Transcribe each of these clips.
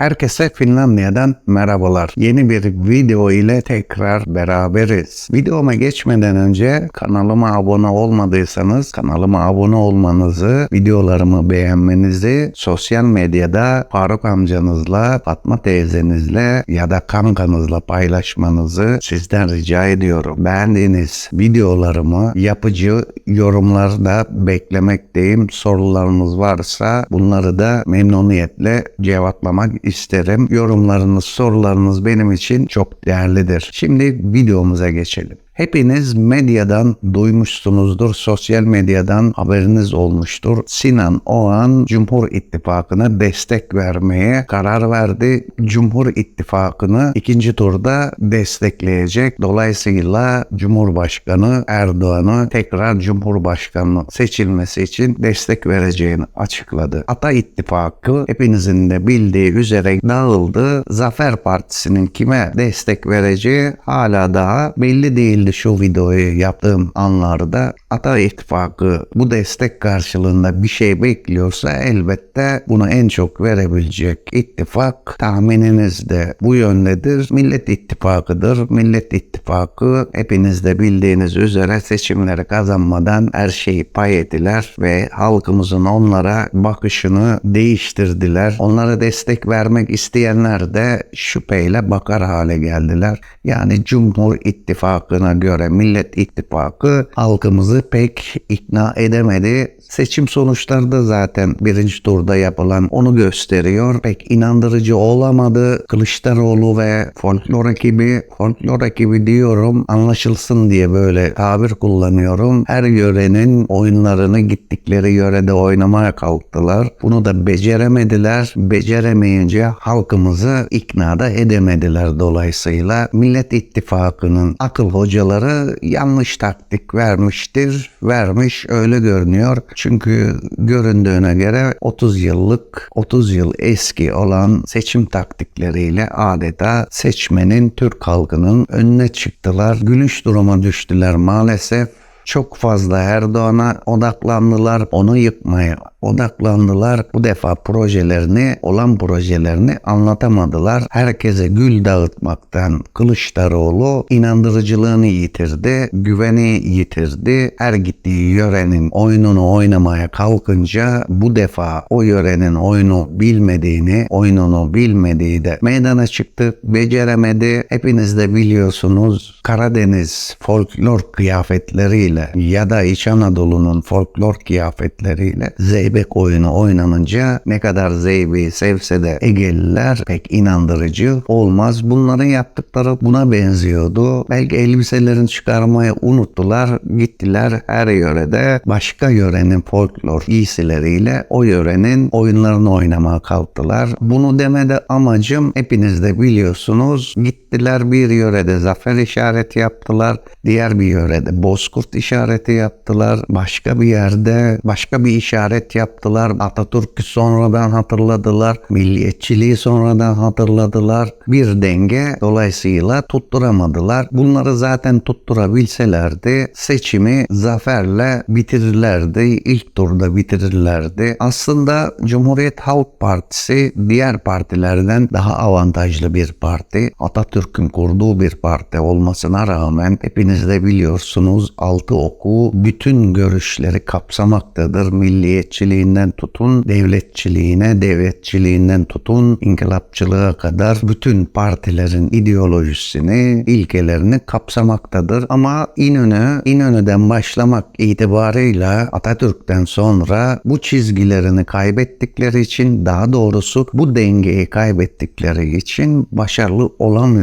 Herkese Finlandiya'dan merhabalar. Yeni bir video ile tekrar beraberiz. Videoma geçmeden önce kanalıma abone olmadıysanız kanalıma abone olmanızı, videolarımı beğenmenizi, sosyal medyada Faruk amcanızla, Fatma teyzenizle ya da kankanızla paylaşmanızı sizden rica ediyorum. Beğendiğiniz videolarımı yapıcı yorumlarda beklemekteyim. Sorularınız varsa bunları da memnuniyetle cevaplamak isterim. Yorumlarınız, sorularınız benim için çok değerlidir. Şimdi videomuza geçelim. Hepiniz medyadan duymuşsunuzdur, sosyal medyadan haberiniz olmuştur. Sinan Oğan Cumhur İttifakı'na destek vermeye karar verdi. Cumhur İttifakı'nı ikinci turda destekleyecek. Dolayısıyla Cumhurbaşkanı Erdoğan'ı tekrar Cumhurbaşkanı seçilmesi için destek vereceğini açıkladı. Ata İttifakı hepinizin de bildiği üzere dağıldı. Zafer Partisi'nin kime destek vereceği hala daha belli değildi şu videoyu yaptığım anlarda Ata İttifakı bu destek karşılığında bir şey bekliyorsa elbette bunu en çok verebilecek ittifak tahmininiz de bu yöndedir. Millet İttifakı'dır. Millet İttifakı hepiniz de bildiğiniz üzere seçimleri kazanmadan her şeyi pay ettiler ve halkımızın onlara bakışını değiştirdiler. Onlara destek vermek isteyenler de şüpheyle bakar hale geldiler. Yani Cumhur İttifakı'na göre Millet İttifakı halkımızı pek ikna edemedi. Seçim sonuçları da zaten birinci turda yapılan onu gösteriyor. Pek inandırıcı olamadı. Kılıçdaroğlu ve folklor ekibi, folklor ekibi diyorum anlaşılsın diye böyle tabir kullanıyorum. Her yörenin oyunlarını gittikleri yörede oynamaya kalktılar. Bunu da beceremediler. Beceremeyince halkımızı ikna da edemediler dolayısıyla. Millet İttifakı'nın akıl hocaları yanlış taktik vermiştir. Vermiş öyle görünüyor. Çünkü göründüğüne göre 30 yıllık 30 yıl eski olan seçim taktikleriyle adeta seçmenin Türk halkının önüne çıktılar. Gülüş duruma düştüler maalesef. Çok fazla Erdoğan'a odaklandılar, onu yıkmaya odaklandılar. Bu defa projelerini, olan projelerini anlatamadılar. Herkese gül dağıtmaktan Kılıçdaroğlu inandırıcılığını yitirdi, güveni yitirdi. Her gittiği yörenin oyununu oynamaya kalkınca bu defa o yörenin oyunu bilmediğini, oyununu bilmediği de meydana çıktı. Beceremedi. Hepiniz de biliyorsunuz Karadeniz folklor kıyafetleriyle ya da İç Anadolu'nun folklor kıyafetleriyle zeybek oyunu oynanınca ne kadar zeybeği sevse de Egeliler pek inandırıcı olmaz. Bunların yaptıkları buna benziyordu. Belki elbiselerini çıkarmayı unuttular. Gittiler her yörede başka yörenin folklor giysileriyle o yörenin oyunlarını oynamaya kalktılar. Bunu demede amacım hepiniz de biliyorsunuz. Gittiler bir yörede zafer işareti yaptılar. Diğer bir yörede bozkurt işareti yaptılar. Başka bir yerde başka bir işaret yaptılar. Atatürk'ü sonradan hatırladılar. Milliyetçiliği sonradan hatırladılar. Bir denge dolayısıyla tutturamadılar. Bunları zaten tutturabilselerdi seçimi zaferle bitirirlerdi. İlk turda bitirirlerdi. Aslında Cumhuriyet Halk Partisi diğer partilerden daha avantajlı bir parti. Atatürk'ün kurduğu bir parti olmasına rağmen hepiniz de biliyorsunuz altı oku bütün görüşleri kapsamaktadır. Milliyetçiliğinden tutun devletçiliğine, devletçiliğinden tutun inkılapçılığa kadar bütün partilerin ideolojisini, ilkelerini kapsamaktadır. Ama İnönü, İnönü'den başlamak itibarıyla Atatürk'ten sonra bu çizgilerini kaybettikleri için daha doğrusu bu dengeyi kaybettikleri için başarılı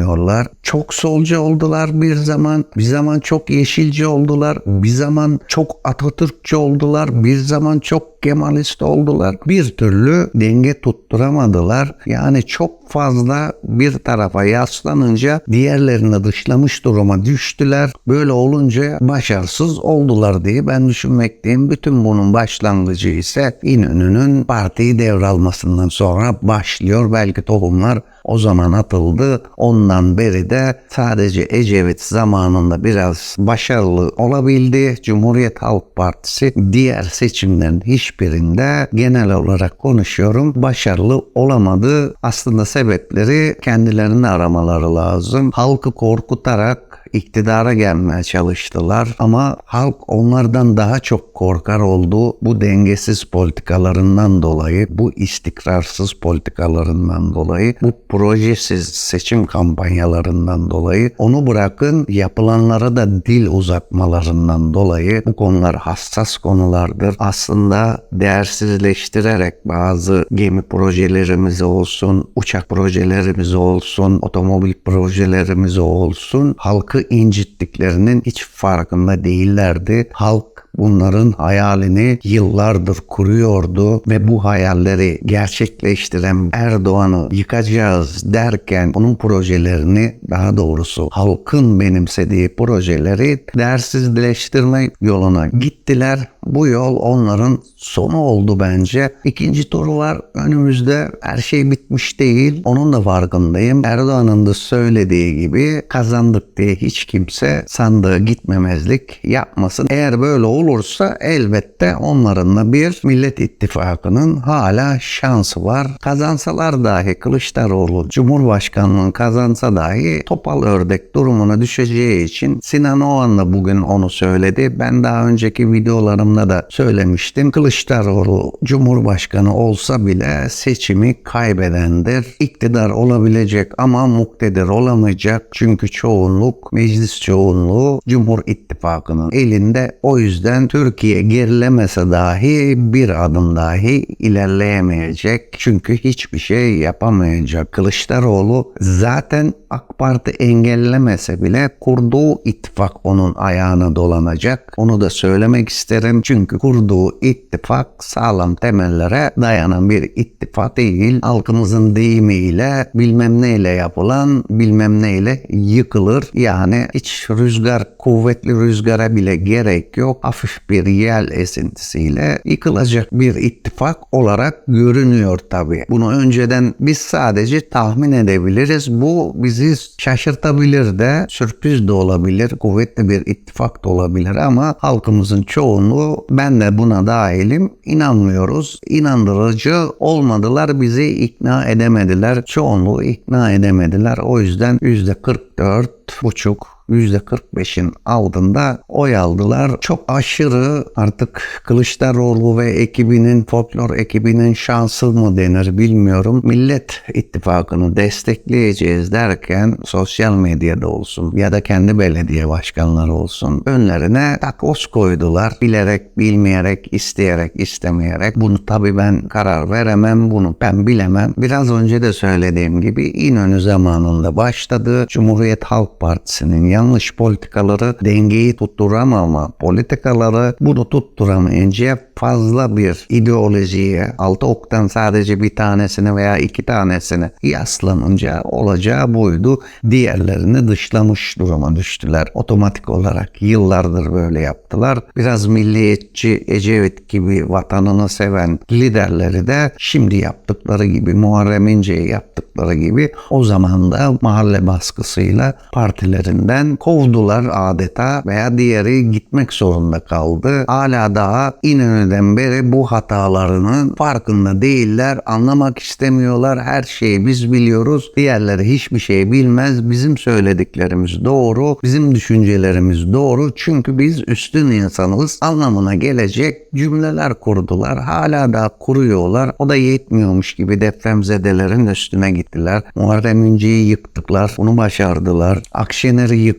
olamıyorlar. Çok solcu oldular bir zaman, bir zaman çok yeşilci oldular, bir zaman çok Atatürkçü oldular, bir zaman çok Kemalist oldular. Bir türlü denge tutturamadılar. Yani çok fazla bir tarafa yaslanınca diğerlerini dışlamış duruma düştüler. Böyle olunca başarısız oldular diye ben düşünmekteyim. Bütün bunun başlangıcı ise İnönü'nün partiyi devralmasından sonra başlıyor. Belki tohumlar o zaman atıldı. Ondan beri de sadece Ecevit zamanında biraz başarılı olabildi. Cumhuriyet Halk Partisi diğer seçimlerin hiçbirinde genel olarak konuşuyorum başarılı olamadı. Aslında sebepleri kendilerini aramaları lazım. Halkı korkutarak iktidara gelmeye çalıştılar ama halk onlardan daha çok korkar oldu bu dengesiz politikalarından dolayı, bu istikrarsız politikalarından dolayı, bu projesiz seçim kampanyalarından dolayı onu bırakın yapılanlara da dil uzatmalarından dolayı bu konular hassas konulardır. Aslında değersizleştirerek bazı gemi projelerimiz olsun, uçak projelerimiz olsun, otomobil projelerimiz olsun halkı incittiklerinin hiç farkında değillerdi. Halk bunların hayalini yıllardır kuruyordu ve bu hayalleri gerçekleştiren Erdoğan'ı yıkacağız derken onun projelerini daha doğrusu halkın benimsediği projeleri değersizleştirme yoluna gittiler. Bu yol onların sonu oldu bence. İkinci turu var önümüzde. Her şey bitmiş değil. Onun da farkındayım. Erdoğan'ın da söylediği gibi kazandık diye hiç kimse sandığı gitmemezlik yapmasın. Eğer böyle olursa elbette onların da bir Millet İttifakı'nın hala şansı var. Kazansalar dahi Kılıçdaroğlu Cumhurbaşkanlığını kazansa dahi topal ördek durumuna düşeceği için Sinan Oğan da bugün onu söyledi. Ben daha önceki videolarımda da söylemiştim. Kılıçdaroğlu Cumhurbaşkanı olsa bile seçimi kaybedendir. İktidar olabilecek ama muktedir olamayacak. Çünkü çoğunluk, meclis çoğunluğu Cumhur İttifakı'nın elinde. O yüzden Türkiye gerilemese dahi bir adım dahi ilerleyemeyecek. Çünkü hiçbir şey yapamayacak. Kılıçdaroğlu zaten AK Parti engellemese bile kurduğu ittifak onun ayağına dolanacak. Onu da söylemek isterim. Çünkü kurduğu ittifak sağlam temellere dayanan bir ittifak değil. Halkımızın deyimiyle bilmem neyle yapılan bilmem neyle yıkılır. Yani hiç rüzgar kuvvetli rüzgara bile gerek yok. Hafif bir yel esintisiyle yıkılacak bir ittifak olarak görünüyor tabii. Bunu önceden biz sadece tahmin edebiliriz. Bu bizi şaşırtabilir de, sürpriz de olabilir, kuvvetli bir ittifak da olabilir ama halkımızın çoğunluğu ben de buna dahilim inanmıyoruz. İnandırıcı olmadılar, bizi ikna edemediler. Çoğunluğu ikna edemediler. O yüzden %44 buçuk %45'in altında oy aldılar. Çok aşırı artık Kılıçdaroğlu ve ekibinin, folklor ekibinin şansı mı denir bilmiyorum. Millet İttifakı'nı destekleyeceğiz derken sosyal medyada olsun ya da kendi belediye başkanları olsun önlerine takos koydular. Bilerek, bilmeyerek, isteyerek, istemeyerek. Bunu tabii ben karar veremem, bunu ben bilemem. Biraz önce de söylediğim gibi İnönü zamanında başladı. Cumhuriyet Halk Partisi'nin yanlış politikaları dengeyi tutturamama politikaları bunu tutturamayınca fazla bir ideolojiye altı oktan sadece bir tanesini veya iki tanesini yaslanınca olacağı buydu. Diğerlerini dışlamış duruma düştüler. Otomatik olarak yıllardır böyle yaptılar. Biraz milliyetçi Ecevit gibi vatanını seven liderleri de şimdi yaptıkları gibi Muharrem İnce'yi yaptıkları gibi o zaman da mahalle baskısıyla partilerinden kovdular adeta veya diğeri gitmek zorunda kaldı. Hala daha İnönü'den beri bu hatalarının farkında değiller. Anlamak istemiyorlar. Her şeyi biz biliyoruz. Diğerleri hiçbir şey bilmez. Bizim söylediklerimiz doğru. Bizim düşüncelerimiz doğru. Çünkü biz üstün insanız. Anlamına gelecek cümleler kurdular. Hala da kuruyorlar. O da yetmiyormuş gibi depremzedelerin üstüne gittiler. Muharrem İnce'yi yıktılar. Bunu başardılar. Akşener'i yıktılar.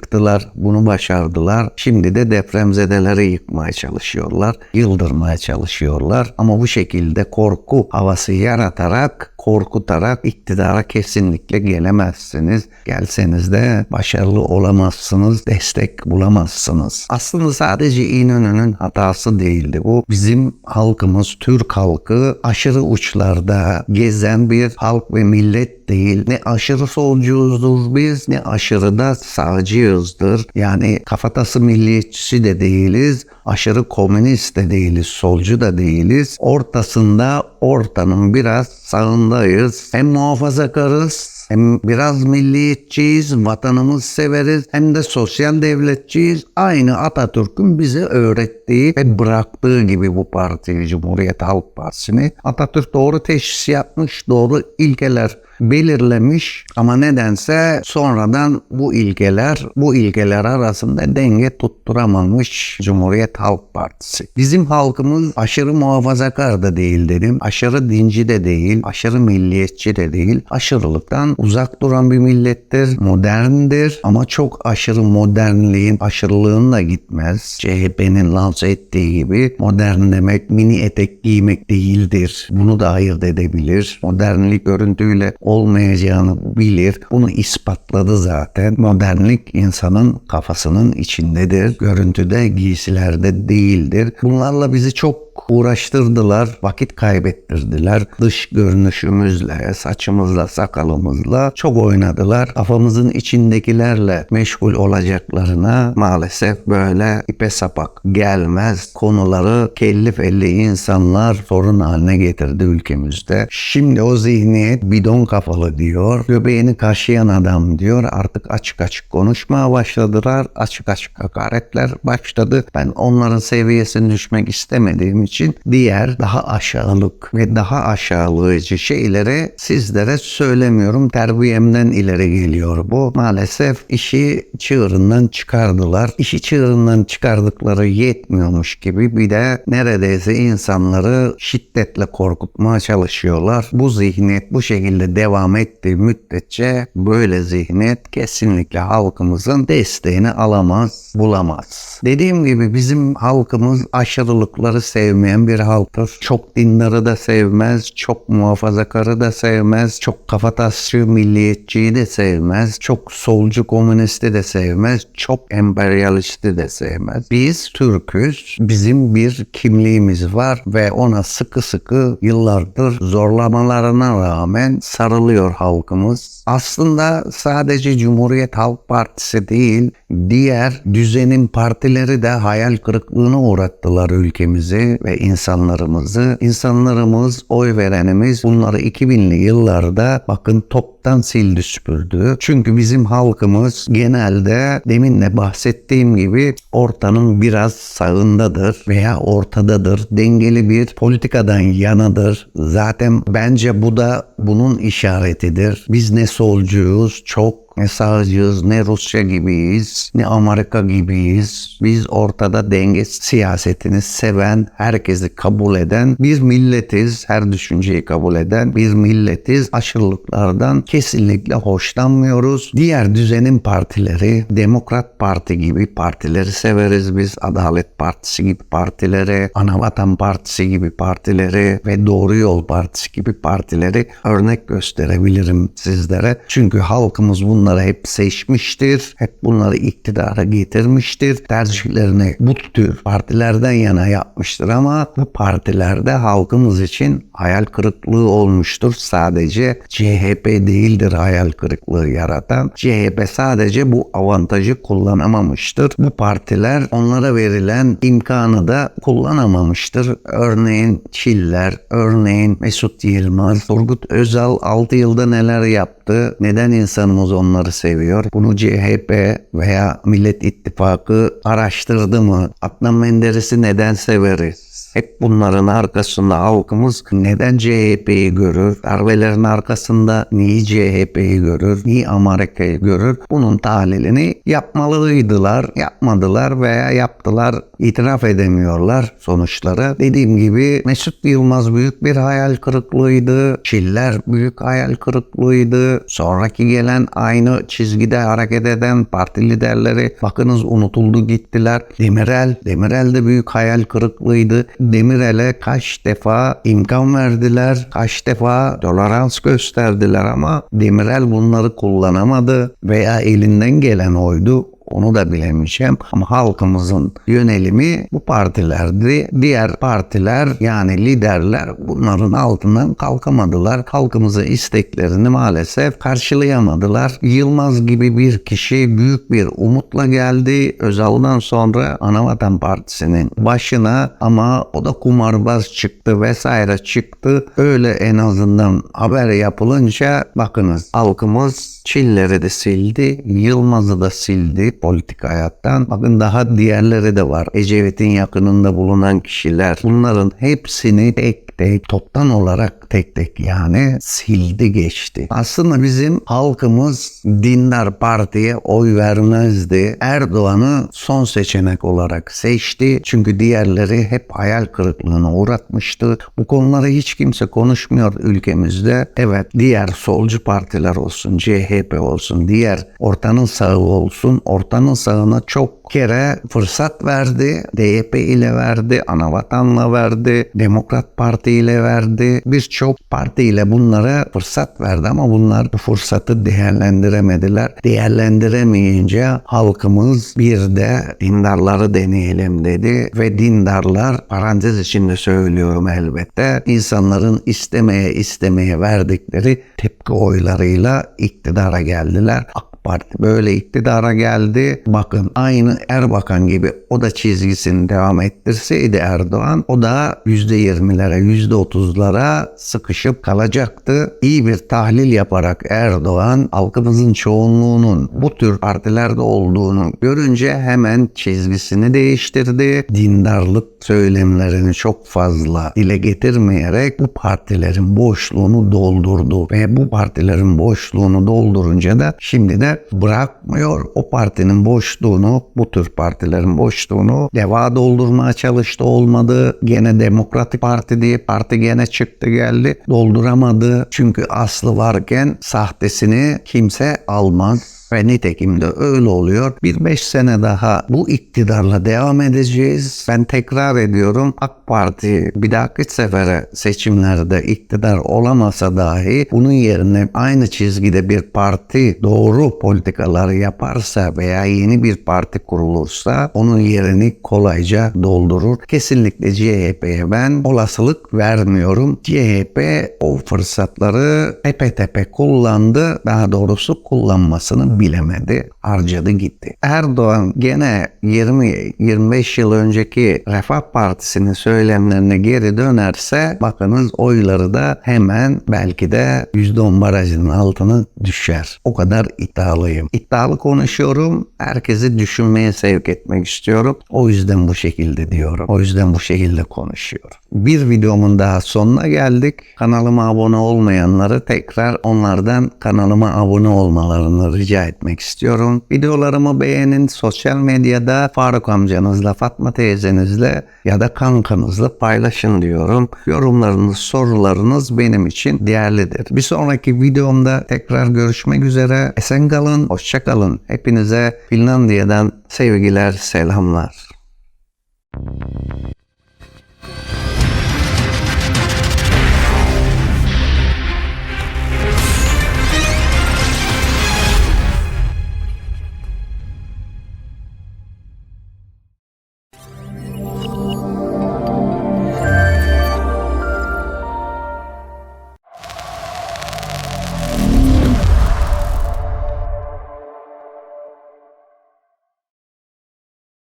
Bunu başardılar. Şimdi de depremzedeleri yıkmaya çalışıyorlar. Yıldırmaya çalışıyorlar. Ama bu şekilde korku havası yaratarak korkutarak iktidara kesinlikle gelemezsiniz. Gelseniz de başarılı olamazsınız, destek bulamazsınız. Aslında sadece İnönü'nün hatası değildi bu. Bizim halkımız, Türk halkı aşırı uçlarda gezen bir halk ve millet değil. Ne aşırı solcuyuzdur biz ne aşırı da sağcıyızdır. Yani kafatası milliyetçisi de değiliz. Aşırı komünist de değiliz. Solcu da değiliz. Ortasında ortanın biraz sağındayız. Hem muhafazakarız Hem biraz milliyetçiyiz, vatanımız severiz hem de sosyal devletçiyiz. Aynı Atatürk'ün bize öğrettiği ve bıraktığı gibi bu partiyi, Cumhuriyet Halk Partisi'ni. Atatürk doğru teşhis yapmış, doğru ilkeler belirlemiş ama nedense sonradan bu ilkeler bu ilkeler arasında denge tutturamamış Cumhuriyet Halk Partisi. Bizim halkımız aşırı muhafazakar da değil dedim. Aşırı dinci de değil, aşırı milliyetçi de değil. Aşırılıktan uzak duran bir millettir. Moderndir ama çok aşırı modernliğin aşırılığına gitmez. CHP'nin lanse ettiği gibi modern demek mini etek giymek değildir. Bunu da ayırt edebilir. Modernlik görüntüyle olmayacağını bilir. Bunu ispatladı zaten. Modernlik insanın kafasının içindedir. Görüntüde, giysilerde değildir. Bunlarla bizi çok uğraştırdılar, vakit kaybettirdiler. Dış görünüşümüzle, saçımızla, sakalımızla çok oynadılar. Kafamızın içindekilerle meşgul olacaklarına maalesef böyle ipe sapak gelmez. Konuları kelli felli insanlar sorun haline getirdi ülkemizde. Şimdi o zihniyet bidon kafalı diyor. Göbeğini kaşıyan adam diyor. Artık açık açık konuşmaya başladılar. Açık açık hakaretler başladı. Ben onların seviyesine düşmek istemediğim için diğer daha aşağılık ve daha aşağılayıcı şeyleri sizlere söylemiyorum. Terbiyemden ileri geliyor bu. Maalesef işi çığırından çıkardılar. İşi çığırından çıkardıkları yetmiyormuş gibi bir de neredeyse insanları şiddetle korkutmaya çalışıyorlar. Bu zihniyet bu şekilde devam ettiği müddetçe böyle zihniyet kesinlikle halkımızın desteğini alamaz, bulamaz. Dediğim gibi bizim halkımız aşırılıkları sevmeyen bir halktır. Çok dindarı da sevmez, çok muhafazakarı da sevmez, çok kafatasçı milliyetçiyi de sevmez, çok solcu komünisti de sevmez, çok emperyalisti de sevmez. Biz Türk'üz, bizim bir kimliğimiz var ve ona sıkı sıkı yıllardır zorlamalarına rağmen sarılıyor halkımız. Aslında sadece Cumhuriyet Halk Partisi değil, diğer düzenin partileri de hayal kırıklığına uğrattılar ülkemizi ve insanlarımızı. İnsanlarımız, oy verenimiz bunları 2000'li yıllarda bakın toptan sildi süpürdü. Çünkü bizim halkımız genelde demin de bahsettiğim gibi ortanın biraz sağındadır veya ortadadır. Dengeli bir politikadan yanadır. Zaten bence bu da bunun işaretidir. Biz ne solcuyuz çok ne sağcıyız, ne Rusya gibiyiz, ne Amerika gibiyiz. Biz ortada denge siyasetini seven, herkesi kabul eden bir milletiz. Her düşünceyi kabul eden bir milletiz. Aşırılıklardan kesinlikle hoşlanmıyoruz. Diğer düzenin partileri, Demokrat Parti gibi partileri severiz biz. Adalet Partisi gibi partileri, Anavatan Partisi gibi partileri ve Doğru Yol Partisi gibi partileri örnek gösterebilirim sizlere. Çünkü halkımız bunları hep seçmiştir. Hep bunları iktidara getirmiştir. Tercihlerini bu tür partilerden yana yapmıştır ama bu partilerde halkımız için hayal kırıklığı olmuştur. Sadece CHP değildir hayal kırıklığı yaratan. CHP sadece bu avantajı kullanamamıştır. Bu partiler onlara verilen imkanı da kullanamamıştır. Örneğin Çiller, örneğin Mesut Yılmaz, Turgut Özal 6 yılda neler yaptı? Neden insanımız onları seviyor? Bunu CHP veya Millet İttifakı araştırdı mı? Adnan Menderes'i neden severiz? Hep bunların arkasında halkımız neden CHP'yi görür? Darbelerin arkasında niye CHP'yi görür? Niye Amerika'yı görür? Bunun tahlilini yapmalıydılar. Yapmadılar veya yaptılar. İtiraf edemiyorlar sonuçları. Dediğim gibi Mesut Yılmaz büyük bir hayal kırıklığıydı. Çiller büyük hayal kırıklığıydı. Sonraki gelen aynı çizgide hareket eden parti liderleri bakınız unutuldu gittiler. Demirel, Demirel de büyük hayal kırıklığıydı. Demirel'e kaç defa imkan verdiler, kaç defa tolerans gösterdiler ama Demirel bunları kullanamadı veya elinden gelen oydu onu da bilemeyeceğim. Ama halkımızın yönelimi bu partilerdi. Diğer partiler yani liderler bunların altından kalkamadılar. Halkımızın isteklerini maalesef karşılayamadılar. Yılmaz gibi bir kişi büyük bir umutla geldi. Özal'dan sonra Anavatan Partisi'nin başına ama o da kumarbaz çıktı vesaire çıktı. Öyle en azından haber yapılınca bakınız halkımız Çilleri de sildi, Yılmaz'ı da sildi politik hayattan. Bakın daha diğerleri de var. Ecevit'in yakınında bulunan kişiler. Bunların hepsini tek tek toptan olarak tek tek yani sildi geçti. Aslında bizim halkımız dindar partiye oy vermezdi. Erdoğan'ı son seçenek olarak seçti. Çünkü diğerleri hep hayal kırıklığına uğratmıştı. Bu konuları hiç kimse konuşmuyor ülkemizde. Evet diğer solcu partiler olsun, CHP olsun, diğer ortanın sağı olsun. Ortanın sağına çok kere fırsat verdi. DYP ile verdi, Anavatan'la verdi, Demokrat Parti ile verdi. Birçok parti ile bunlara fırsat verdi ama bunlar bu fırsatı değerlendiremediler. Değerlendiremeyince halkımız bir de dindarları deneyelim dedi ve dindarlar parantez içinde söylüyorum elbette insanların istemeye istemeye verdikleri tepki oylarıyla iktidara geldiler. AK Parti böyle iktidara geldi. Bakın aynı Erbakan gibi o da çizgisini devam ettirseydi Erdoğan o da %20'lere %30'lara sıkışıp kalacaktı. İyi bir tahlil yaparak Erdoğan halkımızın çoğunluğunun bu tür partilerde olduğunu görünce hemen çizgisini değiştirdi. Dindarlık söylemlerini çok fazla dile getirmeyerek bu partilerin boşluğunu doldurdu ve bu partilerin boşluğunu doldurunca da şimdi de bırakmıyor. O partinin boşluğunu bu tür partilerin boşluğunu deva doldurmaya çalıştı olmadı. Gene Demokratik Parti diye parti gene çıktı geldi. Dolduramadı. Çünkü aslı varken sahtesini kimse almaz. Ve nitekim de öyle oluyor. Bir beş sene daha bu iktidarla devam edeceğiz. Ben tekrar ediyorum AK Parti bir dahaki sefere seçimlerde iktidar olamasa dahi bunun yerine aynı çizgide bir parti doğru politikaları yaparsa veya yeni bir parti kurulursa onun yerini kolayca doldurur. Kesinlikle CHP'ye ben olasılık vermiyorum. CHP o fırsatları tepe tepe kullandı. Daha doğrusu kullanmasını bilemedi. Harcadı gitti. Erdoğan gene 20-25 yıl önceki Refah Partisi'nin söylemlerine geri dönerse bakınız oyları da hemen belki de %10 barajının altına düşer. O kadar iddialıyım. İddialı konuşuyorum. Herkesi düşünmeye sevk etmek istiyorum. O yüzden bu şekilde diyorum. O yüzden bu şekilde konuşuyorum. Bir videomun daha sonuna geldik. Kanalıma abone olmayanları tekrar onlardan kanalıma abone olmalarını rica etmek istiyorum. Videolarımı beğenin. Sosyal medyada Faruk amcanızla, Fatma teyzenizle ya da kankanızla paylaşın diyorum. Yorumlarınız, sorularınız benim için değerlidir. Bir sonraki videomda tekrar görüşmek üzere. Esen kalın, hoşça kalın. Hepinize Finlandiya'dan sevgiler, selamlar.